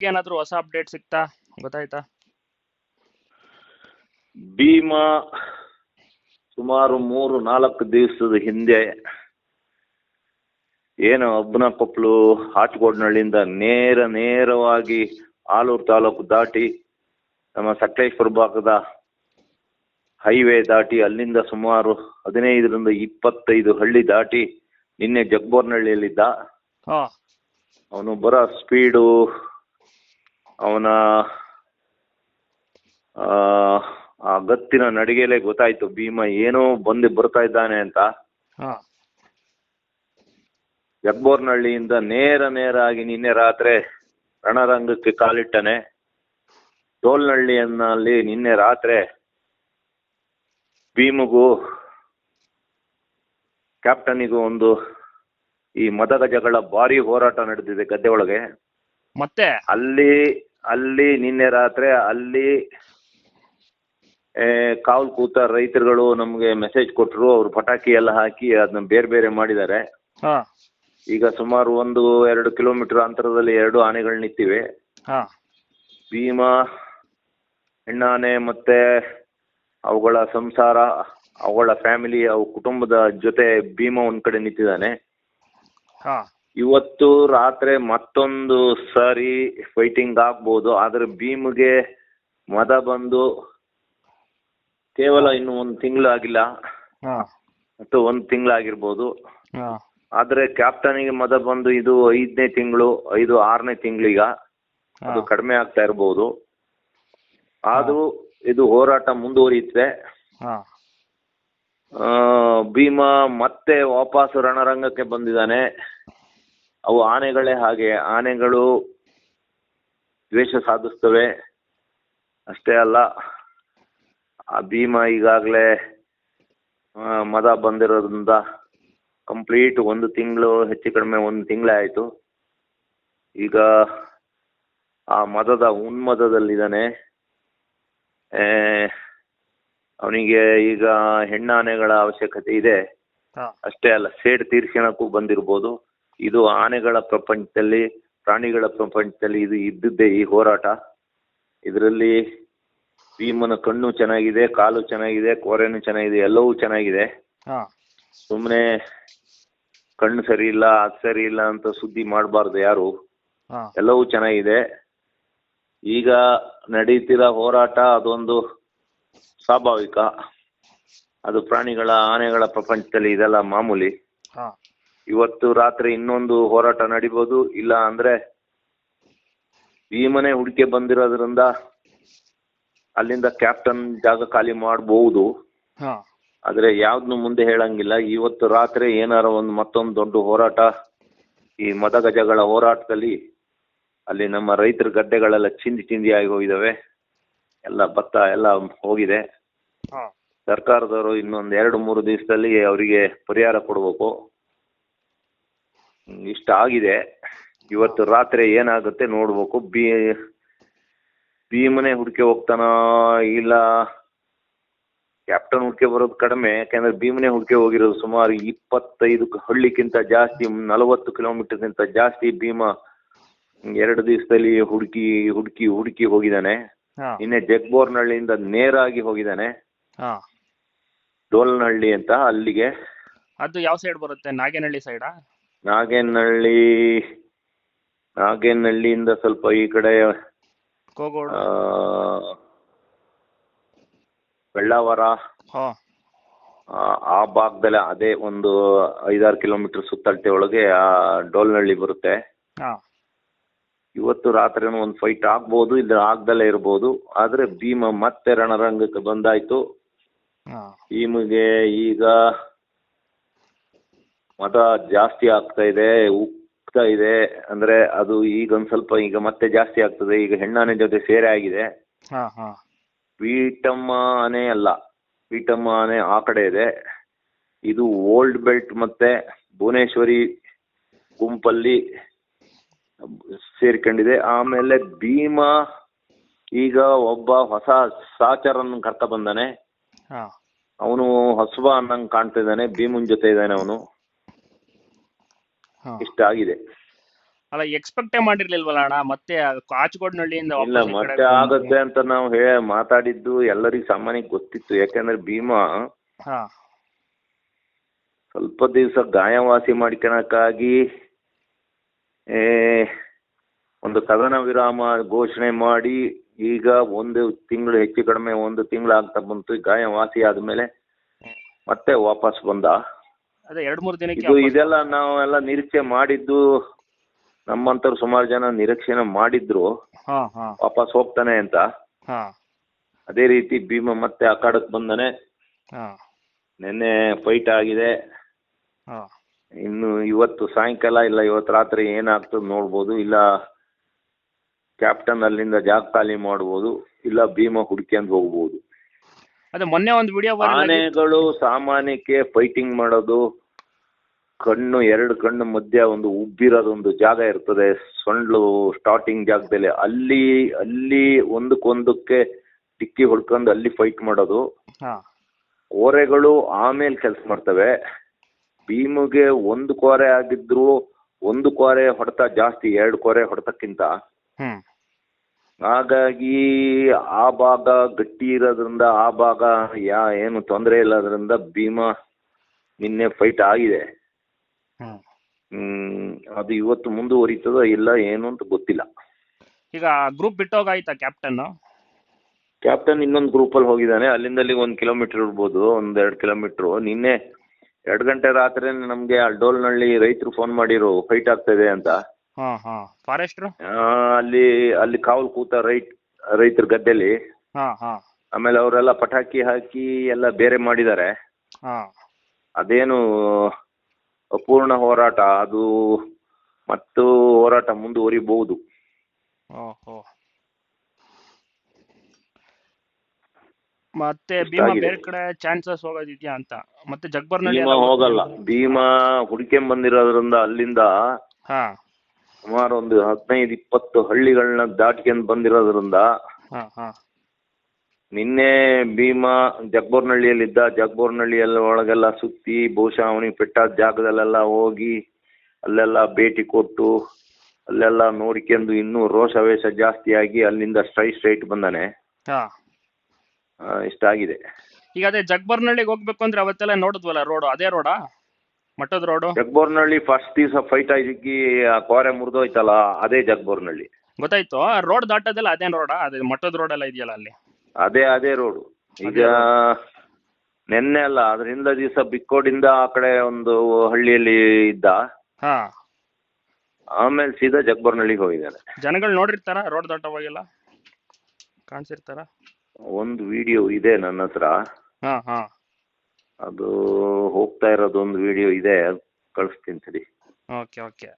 ಏನಾದರೂ ಹೊಸ ಅಪ್ಡೇಟ್ ಸಿಗ್ತಾ? ಗೊತ್ತಾಯ್ತಾ? ಭೀಮಾ ಸುಮಾರು ಮೂರು ನಾಲ್ಕು ದಿವಸದ ಹಿಂದೆ ಏನು ಅಬ್ಬನಕೊಪ್ಪಲು ಹಾಟ್ಗೋಡ್ನಳ್ಳಿಯಿಂದ ನೇರ ನೇರವಾಗಿ ಆಲೂರು ತಾಲೂಕು ದಾಟಿ ನಮ್ಮ ಸಕಲೇಶ್ವರ ಭಾಗದ ಹೈವೇ ದಾಟಿ ಅಲ್ಲಿಂದ ಸುಮಾರು ಹದಿನೈದರಿಂದ ಇಪ್ಪತ್ತೈದು ಹಳ್ಳಿ ದಾಟಿ ನಿನ್ನೆ ಜಗ್ಬೋರ್ನಹಳ್ಳಿಯಲ್ಲಿದ್ದ ಅವನು ಬರೋ ಸ್ಪೀಡು ಅವನ ಆ, ಗತ್ತಿನ ನಡಿಗೆಲೆ ಗೊತ್ತಾಯ್ತು. ಭೀಮ ಏನೋ ಬಂದು ಬರ್ತಾ ಇದ್ದಾನೆ ಅಂತ. ಜಗ್ಬೋರ್ನಹಳ್ಳಿಯಿಂದ ನೇರ ನೇರಾಗಿ ನಿನ್ನೆ ರಾತ್ರಿ ರಣರಂಗಕ್ಕೆ ಕಾಲಿಟ್ಟನೆ. ಟೋಲ್ನಹಳ್ಳಿಯನ್ನಲ್ಲಿ ನಿನ್ನೆ ರಾತ್ರಿ ಭೀಮಗೂ ಕ್ಯಾಪ್ಟನಿಗೂ ಒಂದು ಈ ಮದಗಜಗಳ ಭಾರಿ ಹೋರಾಟ ನಡೆದಿದೆ ಗದ್ದೆ ಒಳಗೆ ಮತ್ತೆ? ಅಲ್ಲಿ ಅಲ್ಲಿ ನಿನ್ನೆ ರಾತ್ರಿ ಅಲ್ಲಿ ಕಾವಲ್ ಕೂತ ರೈತರುಗಳು ನಮಗೆ ಮೆಸೇಜ್ ಕೊಟ್ಟರು ಅವ್ರು ಪಟಾಕಿ ಎಲ್ಲ ಹಾಕಿ ಅದನ್ನ ಬೇರೆ ಬೇರೆ ಮಾಡಿದ್ದಾರೆ. ಹಾಂ. ಈಗ ಸುಮಾರು ಒಂದು ಎರಡು ಕಿಲೋಮೀಟರ್ ಅಂತರದಲ್ಲಿ ಎರಡು ಆನೆಗಳು ನಿಂತಿವೆ. ಭೀಮಾ ಭೀಮ ಹೆಣ್ಣಾನೆ ಮತ್ತೆ ಅವುಗಳ ಸಂಸಾರ ಅವುಗಳ ಫ್ಯಾಮಿಲಿ ಅವು ಕುಟುಂಬದ ಜೊತೆ ಭೀಮ ಒಂದ್ ಕಡೆ ನಿಂತಿದ್ದಾನೆ. ಹಾಂ. ಇವತ್ತು ರಾತ್ರಿ ಮತ್ತೊಂದು ಸಾರಿ ಫೈಟಿಂಗ್ ಆಗ್ಬೋದು ಆದ್ರೆ ಭೀಮ್ಗೆ ಮದ ಬಂದು ಕೇವಲ ಇನ್ನು ಒಂದು ತಿಂಗಳು ಆಗಿಲ್ಲ. ಮತ್ತು ಒಂದು ತಿಂಗಳಾಗಿರ್ಬೋದು ಆದ್ರೆ ಕ್ಯಾಪ್ಟನ್ಗೆ ಮದ ಬಂದು ಇದು ಐದನೇ ತಿಂಗಳು ಐದು ಆರನೇ ತಿಂಗಳೀಗ ಅದು ಕಡಿಮೆ ಆಗ್ತಾ ಇರ್ಬೋದು. ಆದ್ರೂ ಇದು ಹೋರಾಟ ಮುಂದುವರಿಯುತ್ತೆ. ಭೀಮ ಮತ್ತೆ ವಾಪಸ್ ರಣರಂಗಕ್ಕೆ ಬಂದಿದ್ದಾನೆ. ಅವು ಆನೆಗಳೇ ಹಾಗೆ. ಆನೆಗಳು ದ್ವೇಷ ಸಾಧಿಸ್ತವೆ. ಅಷ್ಟೇ ಅಲ್ಲ ಆ ಭೀಮ ಈಗಾಗಲೇ ಮದ ಬಂದಿರೋದ್ರಿಂದ ಕಂಪ್ಲೀಟ್ ಒಂದು ತಿಂಗಳು ಹೆಚ್ಚು ಕಡಿಮೆ ಒಂದು ತಿಂಗಳೇ ಆಯಿತು. ಈಗ ಆ ಮದದ ಉನ್ಮದದಲ್ಲಿದ್ದಾನೆ. ಅವನಿಗೆ ಈಗ ಹೆಣ್ಣಾನೆಗಳ ಅವಶ್ಯಕತೆ ಇದೆ. ಅಷ್ಟೇ ಅಲ್ಲ ಸೇಡ್ ತೀರ್ಸ್ಕೊಳಕ್ಕೂ ಬಂದಿರ್ಬೋದು. ಇದು ಆನೆಗಳ ಪ್ರಪಂಚದಲ್ಲಿ ಪ್ರಾಣಿಗಳ ಪ್ರಪಂಚದಲ್ಲಿ ಇದು ಇದ್ದದ್ದೇ ಈ ಹೋರಾಟ. ಇದರಲ್ಲಿ ಭೀಮನ ಕಣ್ಣು ಚೆನ್ನಾಗಿದೆ ಕಾಲು ಚೆನ್ನಾಗಿದೆ ಕೋರೆನು ಚೆನ್ನಾಗಿದೆ ಎಲ್ಲವೂ ಚೆನ್ನಾಗಿದೆ. ಸುಮ್ಮನೆ ಕಣ್ಣು ಸರಿ ಇಲ್ಲ ಅದು ಸರಿ ಇಲ್ಲ ಅಂತ ಸುದ್ದಿ ಮಾಡಬಾರ್ದು ಯಾರು. ಎಲ್ಲವೂ ಚೆನ್ನಾಗಿದೆ. ಈಗ ನಡೀತಿರೋ ಹೋರಾಟ ಅದೊಂದು ಸ್ವಾಭಾವಿಕ. ಅದು ಪ್ರಾಣಿಗಳ ಆನೆಗಳ ಪ್ರಪಂಚದಲ್ಲಿ ಇದೆಲ್ಲ ಮಾಮೂಲಿ. ಇವತ್ತು ರಾತ್ರಿ ಇನ್ನೊಂದು ಹೋರಾಟ ನಡಿಬೋದು. ಇಲ್ಲ ಅಂದ್ರೆ ಭೀಮನೆ ಹುಡುಕೆ ಬಂದಿರೋದ್ರಿಂದ ಅಲ್ಲಿಂದ ಕ್ಯಾಪ್ಟನ್ ಜಾಗ ಖಾಲಿ ಮಾಡಬಹುದು ಆದ್ರೆ ಯಾವ್ದನ್ನು ಮುಂದೆ ಹೇಳಂಗಿಲ್ಲ. ಇವತ್ತು ರಾತ್ರಿ ಏನಾರ ಒಂದು ಮತ್ತೊಂದು ದೊಡ್ಡ ಹೋರಾಟ ಈ ಮದಗಜಗಳ ಹೋರಾಟದಲ್ಲಿ ಅಲ್ಲಿ ನಮ್ಮ ರೈತರ ಗದ್ದೆಗಳೆಲ್ಲ ಚಿಂದಿ ಚಿಂದಿ ಆಗಿ ಹೋಗಿದಾವೆ. ಎಲ್ಲ ಭತ್ತ ಎಲ್ಲ ಹೋಗಿದೆ. ಸರ್ಕಾರದವರು ಇನ್ನೊಂದು ಎರಡು ಮೂರು ದಿವಸದಲ್ಲಿ ಅವರಿಗೆ ಪರಿಹಾರ ಕೊಡಬೇಕು. ಇಷ್ಟ ಆಗಿದೆ. ಇವತ್ತು ರಾತ್ರಿ ಏನಾಗುತ್ತೆ ನೋಡ್ಬೇಕು. ಬಿ ಭೀಮನೆ ಹುಡುಕೆ ಹೋಗ್ತಾನ ಇಲ್ಲ ಕ್ಯಾಪ್ಟನ್ ಹುಡ್ಕೆ ಬರೋದು ಕಡಿಮೆ. ಯಾಕಂದ್ರೆ ಭೀಮನೆ ಹುಡುಕೆ ಹೋಗಿರೋದು ಸುಮಾರು ಇಪ್ಪತ್ತೈದು ಹಳ್ಳಿಕ್ಕಿಂತ ಜಾಸ್ತಿ ನಲವತ್ತು ಕಿಲೋಮೀಟರ್ಗಿಂತ ಜಾಸ್ತಿ ಭೀಮ ಎರಡು ದಿವಸದಲ್ಲಿ ಹುಡುಕಿ ಹುಡುಕಿ ಹುಡುಕಿ ಹೋಗಿದ್ದಾನೆ. ನಿನ್ನೆ ಜಗ್ಬೋರ್ನಹಳ್ಳಿಯಿಂದ ನೇರಾಗಿ ಹೋಗಿದ್ದಾನೆ. ಡೋಲ್ನಹಳ್ಳಿ ಅಂತ ಅಲ್ಲಿಗೆ. ಅದು ಯಾವ ಸೈಡ್ ಬರುತ್ತೆ? ನಾಗೇನಹಳ್ಳಿ ಸೈಡಾ ನಾಗೇನಹಳ್ಳಿ ನಾಗೇನಹಳ್ಳಿಯಿಂದ ಸ್ವಲ್ಪ ಈ ಕಡೆ ಕೋಗೋಡು. ಬೆಳ್ಳಾವರ. ಹಾಂ. ಆ, ಭಾಗದಲ್ಲಿ ಅದೇ ಒಂದು ಐದಾರು ಕಿಲೋಮೀಟರ್ ಸುತ್ತಳತೆ ಒಳಗೆ ಆ ಡೋಲ್ನಹಳ್ಳಿ ಬರುತ್ತೆ. ಹಾಂ. ಇವತ್ತು ರಾತ್ರಿ ಒಂದು ಫೈಟ್ ಆಗ್ಬೋದು ಇದ್ರ ಆಗ್ದಲೇ ಇರ್ಬೋದು. ಆದ್ರೆ ಭೀಮ ಮತ್ತೆ ರಣರಂಗಕ್ಕೆ ಬಂದಾಯ್ತು. ಭೀಮಿಗೆ ಈಗ ಮತ ಜಾಸ್ತಿ ಆಗ್ತಾ ಇದೆ ಉಕ್ತಾ ಇದೆ. ಅಂದ್ರೆ ಅದು ಈಗ ಒಂದ್ ಸ್ವಲ್ಪ ಈಗ ಮತ್ತೆ ಜಾಸ್ತಿ ಆಗ್ತದೆ. ಈಗ ಹೆಣ್ಣಾನೆ ಜೊತೆ ಸೇರೆ ಆಗಿದೆ. ಹಾ ಹಾ. ಪೀಟಮ್ಮ ಆನೆ ಅಲ್ಲ. ಪೀಟಮ್ಮ ಆನೆ ಆ ಕಡೆ ಇದೆ. ಇದು ಓಲ್ಡ್ ಬೆಲ್ಟ್ ಮತ್ತೆ ಭುವನೇಶ್ವರಿ ಗುಂಪಲ್ಲಿ ಸೇರ್ಕೊಂಡಿದೆ. ಆಮೇಲೆ ಭೀಮ ಈಗ ಒಬ್ಬ ಹೊಸ ಸಾಚರನ್ನು ಕರ್ಕ ಬಂದಾನೆ ಅವನು ಹೊಸಬ ಅನ್ನಂಗೆ ಕಾಣ್ತಾ ಇದ್ದಾನೆ. ಭೀಮನ್ ಜೊತೆ ಇದ್ದಾನೆ ಅವನು. ಇಷ್ಟ ಆಗಿದೆ. ಅಲ್ಲ ಎಕ್ಸ್ಪೆಕ್ಟೇ ಮಾಡಿರ್ಲಿಲ್ವಲ್ಲ ಅಣ್ಣ? ಮತ್ತೆ ಕಾಚಗೋಡ್ನಹಳ್ಳಿಯಿಂದ ಇಲ್ಲ ಮತ್ತೆ. ಆಗತ್ತೆ ಅಂತ. ನಾವು ಹೇ ಮಾತಾಡಿದ್ದು ಎಲ್ಲರಿಗೂ ಸಾಮಾನ್ಯಕ್ಕೆ ಗೊತ್ತಿತ್ತು. ಯಾಕಂದ್ರೆ ಭೀಮಾ ಹಾ. ಸ್ವಲ್ಪ ದಿವಸ ಗಾಯವಾಸಿ ಮಾಡ್ಕೊಳಕ್ಕಾಗಿ ಏ, ಒಂದು ಕದನ ವಿರಾಮ ಘೋಷಣೆ ಮಾಡಿ ಈಗ ಒಂದು ತಿಂಗಳು ಹೆಚ್ಚು ಕಡಿಮೆ ಒಂದು ತಿಂಗಳು ಆಗ್ತಾ ಬಂತು. ಗಾಯವಾಸಿ ಆದ್ಮೇಲೆ ಮತ್ತೆ ವಾಪಸ್ ಬಂದ. ಅದೇ ಎರಡು ಮೂರು ದಿನಕ್ಕೆ ಇದು ವಾಪಸ್- ಇದೆಲ್ಲ ನಾವೆಲ್ಲ ನಿರೀಕ್ಷೆ ಮಾಡಿದ್ದು ನಮ್ಮಂತವ್ರು ಸುಮಾರು ಜನ ನಿರೀಕ್ಷೆನ ಮಾಡಿದ್ರು. ಹಾ ಹಾ. ವಾಪಸ್ ಹೋಗ್ತಾನೆ ಅಂತ. ಹಾ. ಅದೇ ರೀತಿ ಭೀಮ ಮತ್ತೆ ಅಖಾಡಕ್ಕೆ ಬಂದಾನೆ. ಹಾ. ನಿನ್ನೆ ಫೈಟ್ ಆಗಿದೆ. ಹಾ. ಇನ್ನು ಇವತ್ತು ಸಾಯಂಕಾಲ ಇಲ್ಲ ಇವತ್ತು ರಾತ್ರಿ ಏನಾಗ್ತದೆ ನೋಡ್ಬೋದು. ಇಲ್ಲ ಕ್ಯಾಪ್ಟನ್ ಅಲ್ಲಿಂದ ಜಾಗ ಖಾಲಿ ಮಾಡ್ಬೋದು. ಇಲ್ಲ ಭೀಮ ಹುಡ್ಕ್ಯಂಡ್ ಹೋಗ್ಬೋದು. ಅದೇ ಮೊನ್ನೆ ಒಂದು ವಿಡಿಯೋ ಆನೆಗಳು ಸಾಮಾನ್ಯಕ್ಕೆ ಫೈಟಿಂಗ್ ಮಾಡೋದು ಕಣ್ಣು ಎರಡು ಕಣ್ಣು ಮಧ್ಯ ಒಂದು ಉಬ್ಬಿರೋದೊಂದು ಜಾಗ ಇರ್ತದೆ ಸೊಂಡ್ಲು ಸ್ಟಾರ್ಟಿಂಗ್ ಜಾಗದಲ್ಲಿ. ಅಲ್ಲಿ ಅಲ್ಲಿ ಒಂದಕ್ಕೊಂದಕ್ಕೆ ಟಿಕ್ಕಿ ಹೊಡ್ಕೊಂಡು ಅಲ್ಲಿ ಫೈಟ್ ಮಾಡೋದು. ಕೋರೆಗಳು ಆಮೇಲೆ ಕೆಲಸ ಮಾಡ್ತವೆ. ಭೀಮಿಗೆ ಒಂದು ಕೋರೆ ಆಗಿದ್ರು ಒಂದು ಕೋರೆ ಹೊಡೆತ ಜಾಸ್ತಿ ಎರಡು ಕೋರೆ ಹೊಡೆತಕ್ಕಿಂತ. ಹಾಗಾಗಿ ಆ ಭಾಗ ಗಟ್ಟಿ ಇರೋದ್ರಿಂದ ಆ ಭಾಗ ಯಾ ಏನು ತೊಂದರೆ ಇಲ್ಲದ್ರಿಂದ ಭೀಮಾ ನಿನ್ನೆ ಫೈಟ್ ಆಗಿದೆ. ಅದು ಇವತ್ತು ಮುಂದುವರಿತದೋ ಇಲ್ಲ ಏನು ಅಂತ ಗೊತ್ತಿಲ್ಲ. ಈಗ ಗ್ರೂಪ್ ಬಿಟ್ಟೋಗಾಯ್ತಾ ಕ್ಯಾಪ್ಟನ್ ಕ್ಯಾಪ್ಟನ್ ಇನ್ನೊಂದು ಗ್ರೂಪಲ್ಲಿ ಹೋಗಿದ್ದಾನೆ. ಅಲ್ಲಿಂದ ಅಲ್ಲಿಗೆ ಒಂದು ಕಿಲೋಮೀಟರ್ ಇರ್ಬೋದು ಒಂದು ಎರಡು ಕಿಲೋಮೀಟ್ರು ನಿನ್ನೆ ಎರಡು ಗಂಟೆ ರಾತ್ರಿ ನಮಗೆ ಡೋಲ್ನಳ್ಳಿ ರೈತರು ಫೋನ್ ಮಾಡಿರು ಫೈಟ್ ಆಗ್ತದೆ ಅಂತ. ಹಾ ಹಾ. ಫಾರೆಸ್ಟ್ರು? ಆ, ಅಲ್ಲಿ ಅಲ್ಲಿ ಕಾವಲು ಕೂತ ರೈಟ್ ರೈತರ ಗದ್ದೆಲಿ. ಹಾ ಹಾ. ಆಮೇಲೆ ಅವರೆಲ್ಲ ಪಟಾಕಿ ಹಾಕಿ ಎಲ್ಲ ಬೇರೆ ಮಾಡಿದ್ದಾರೆ. ಹಾ. ಅದೇನು ಅಪೂರ್ಣ ಹೋರಾಟ ಅದು ಮತ್ತು ಹೋರಾಟ ಮುಂದುವರಿಬಹುದು. ಓಹೋ. ಮತ್ತೆ ಭೀಮಾ. ಬೇರೆ ಕಡೆ ಚಾನ್ಸಸ್ ಹೋಗೋದಿದ್ಯಾ ಅಂತ? ಮತ್ತೆ ಜಗ್ಬರ್ನಲ್ಲಿ ಭೀಮಾ ಹೋಗಲ್ಲ. ಭೀಮಾ ಹುಡ್ಕೊಂಡ್ ಬಂದಿರೋದ್ರಿಂದ ಅಲ್ಲಿಂದ ಹಾ. ಸುಮಾರು ಒಂದು ಹದಿನೈದು ಇಪ್ಪತ್ತು ಹಳ್ಳಿಗಳನ್ನ ದಾಟ್ಕೊಂಡ್ ಬಂದಿರೋದ್ರಿಂದ ಹಾ ಹಾ. ನಿನ್ನೆ ಭೀಮಾ ಜಗ್ಬೋರ್ನಹಳ್ಳಿಯಲ್ಲಿದ್ದ ಜಗ್ಬೋರ್ನಹಳ್ಳಿಯಲ್ಲಿ ಒಳಗೆಲ್ಲ ಸುತ್ತಿ ಬಹುಶಃ ಅವನಿಗೆ ಪೆಟ್ಟಾದ ಜಾಗದಲ್ಲೆಲ್ಲ ಹೋಗಿ ಅಲ್ಲೆಲ್ಲ ಭೇಟಿ ಕೊಟ್ಟು ಅಲ್ಲೆಲ್ಲ ನೋಡ್ಕೊಂಡು ಇನ್ನೂ ರೋಷಾವೇಶ ಜಾಸ್ತಿಯಾಗಿ ಅಲ್ಲಿಂದ ಸ್ಟ್ರೈಟ್ ಸ್ಟ್ರೈಟ್ ಬಂದಾನೆ. ಇಷ್ಟ ಆ, ಇಷ್ಟಾಗಿದೆ ಈಗ ಅದೇ ಜಗ್ಬರ್ನಳ್ಳಿಗೆ ಹೋಗ್ಬೇಕು ಅಂದ್ರೆ ಅವತ್ತೆಲ್ಲ ನೋಡಿದ್ವಲ್ಲ ರೋಡ್ ಅದೇ ರೋಡಾ? ಮಠದ ರೋಡು ಜಗ್ಬೋರ್ನಹಳ್ಳಿ ಫಸ್ಟ್ ದಿವಸ ಫೈಟ್ ಆಗಿ ಆ ಕೋರೆ ಮುರಿದೋಯ್ತಲ್ಲ ಅದೇ ಜಗ್ಬೋರ್ನಹಳ್ಳಿ ಗೊತ್ತಾಯ್ತು. ರೋಡ್ ದಾಟೋದೆಲ್ಲ ಅದೇ ರೋಡ್ ಅದೇ ಮಠದ ರೋಡ್ ಎಲ್ಲ ಇದೆಯಲ್ಲ ಅಲ್ಲಿ? ಅದೇ ಅದೇ ರೋಡ್ ಈಗ ನಿನ್ನೆ ಅಲ್ಲ ಅದರಿಂದ ದಿವಸ ಬಿಕ್ಕೋಡಿಂದ ಆ ಕಡೆ ಒಂದು ಹಳ್ಳಿಯಲ್ಲಿ ಇದ್ದ. ಹಾ. ಆಮೇಲೆ ಸೀದಾ ಜಗ್ಬೋರ್ನಹಳ್ಳಿಗೆ ಹೋಗಿದ್ದಾನೆ. ಜನಗಳು ನೋಡಿರ್ತಾರ ರೋಡ್ ದಾಟೋವಾಗೆಲ್ಲ ಕಾಣಿಸಿರ್ತಾರ? ಒಂದು ವಿಡಿಯೋ ಇದೆ ನನ್ನ ಹತ್ರ. ಹಾ ಹಾ. ಅದು ಹೋಗ್ತಾ ಇರೋದೊಂದು ವಿಡಿಯೋ ಇದೆ ಕಳಿಸ್ತೀನಿ ಸರಿ. Okay okay